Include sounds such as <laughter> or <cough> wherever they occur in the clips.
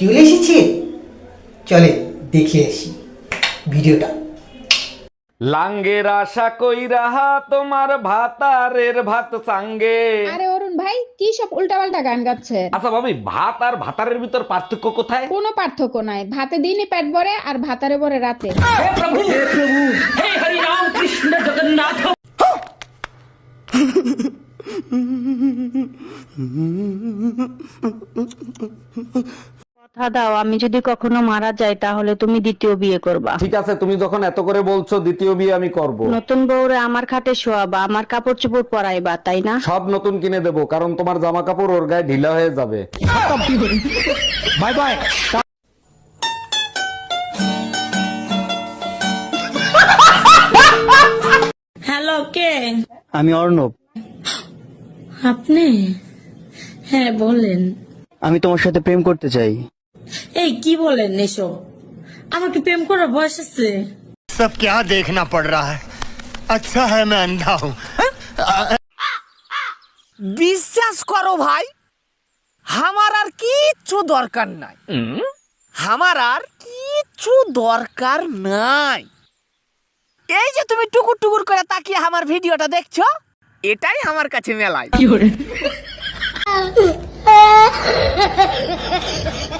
চলে এসেছে? চলে দেখে আসি ভিডিওটা। লাঙ্গের আশা কইরা তোমার ভাতারের ভাত চাঙ্গে। আরে অরুণ ভাই কি সব উল্টাপাল্টা গান গাচ্ছে? আচ্ছা ভাবি ভাত আর ভাতারের ভিতর পার্থক্য কোথায়? কোনো পার্থক্য নাই। ভাতে দিনই পেট ভরে আর ভাতারে ভরে রাতে। কথা দাও আমি যদি কখনো মারা যাই তাহলে তুমি দ্বিতীয় বিয়ে করবা। ঠিক আছে তুমি যখন এত করে বলছো দ্বিতীয় বিয়ে আমি করব। নতুন বউরে আমার খাটে শোয়াবা আমার কাপড় চোপড় পরাইবা তাই না? সব নতুন কিনে দেবো কারণ তোমার জামা কাপড় ওর গায়ে ঢিলা হয়ে যাবে। বাই বাই হ্যালো কে? আমি অর্ণব। আপনি? হ্যাঁ বলেন। আমি তোমার সাথে প্রেম করতে চাই। এই কি বলেন এসব আমাকে প্রেম করার বয়স আছে सब क्या देखना पड़ रहा है अच्छा है मैं अंधा हूँ বিশ্বাস করো ভাই আমার আর কিচ্ছু দরকার নাই আমার আর কিচ্ছু দরকার নাই এই যে তুমি টুকুর টুকুর করে তাকিয়ে আমার ভিডিওটা দেখছো এটাই আমার কাছে মেলায় <laughs>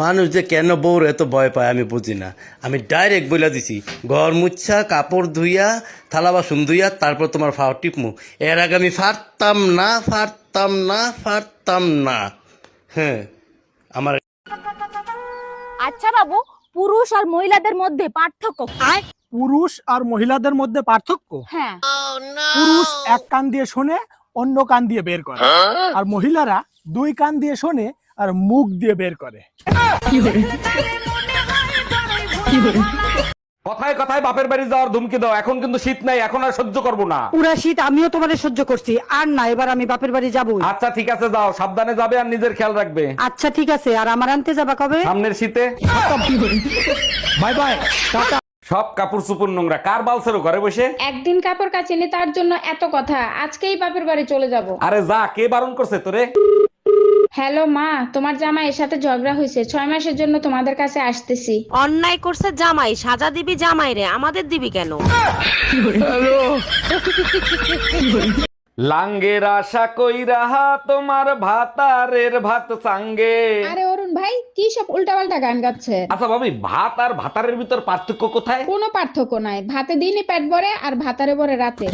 মানুষ যে কেন বউর এত ভয় পায় আমি বুঝি না। আমি ডাইরেক্ট বলে দিছি ঘর মুচ্ছা কাপড় ধুইয়া থালা বাসন ধুইয়া তারপর তোমার ফাও টিপমু। এর আগে আমি ফারতাম না ফারতাম না ফারতাম না। হ্যাঁ আমার আচ্ছা বাবু পুরুষ আর মহিলাদের মধ্যে পার্থক্য কি? পুরুষ আর মহিলাদের মধ্যে পার্থক্য? হ্যাঁ। পুরুষ এক কান দিয়ে শোনে অন্য কান দিয়ে বের করে। আর মহিলারা দুই কান দিয়ে শোনে আর মুখ দিয়ে বের করে। কথায় কথায় বাপের বাড়ি যাওয়ার ধুমকি দাও। এখন কিন্তু শীত নাই এখন আর সহ্য করব না। পুরা শীত আমিও তোমারে সহ্য করছি। আর না এবার আমি বাপের বাড়ি যাব আচ্ছা ঠিক আছে যাও। সাবধানে যাবে আর নিজের খেয়াল রাখবে। আচ্ছা ঠিক আছে। আর আমার আনতে যাবা কবে? সামনের শীতে। Bye bye. টাটা। সব কাপড় চুপুর নোংরা। কার বালছেরো ঘরে বসে? একদিন কাপড় কাচিনি তার জন্য এত কথা। আজকেই বাপের বাড়ি চলে যাব। আরে যা কে বারণ করছে তোরে? হ্যালো মা তোমার জামাইয়ের সাথে ঝগড়া হয়েছে ছয় মাসের জন্য তোমাদের কাছে আসতেছি। অন্যায় করছে জামাই সাজা দিবি জামাই রে আমাদের দিবি কেন? লাঙ্গের আশা কইরা তোমার ভাতারের ভাত চাঙ্গে। আরে অরুণ ভাই কি সব উল্টাপাল্টা গান গাচ্ছে? আচ্ছা ভাবি ভাত আর ভাতারের ভিতর পার্থক্য কোথায়? কোনো পার্থক্য নাই ভাতে দিনই পেট ভরে আর ভাতারে ভরে রাতে।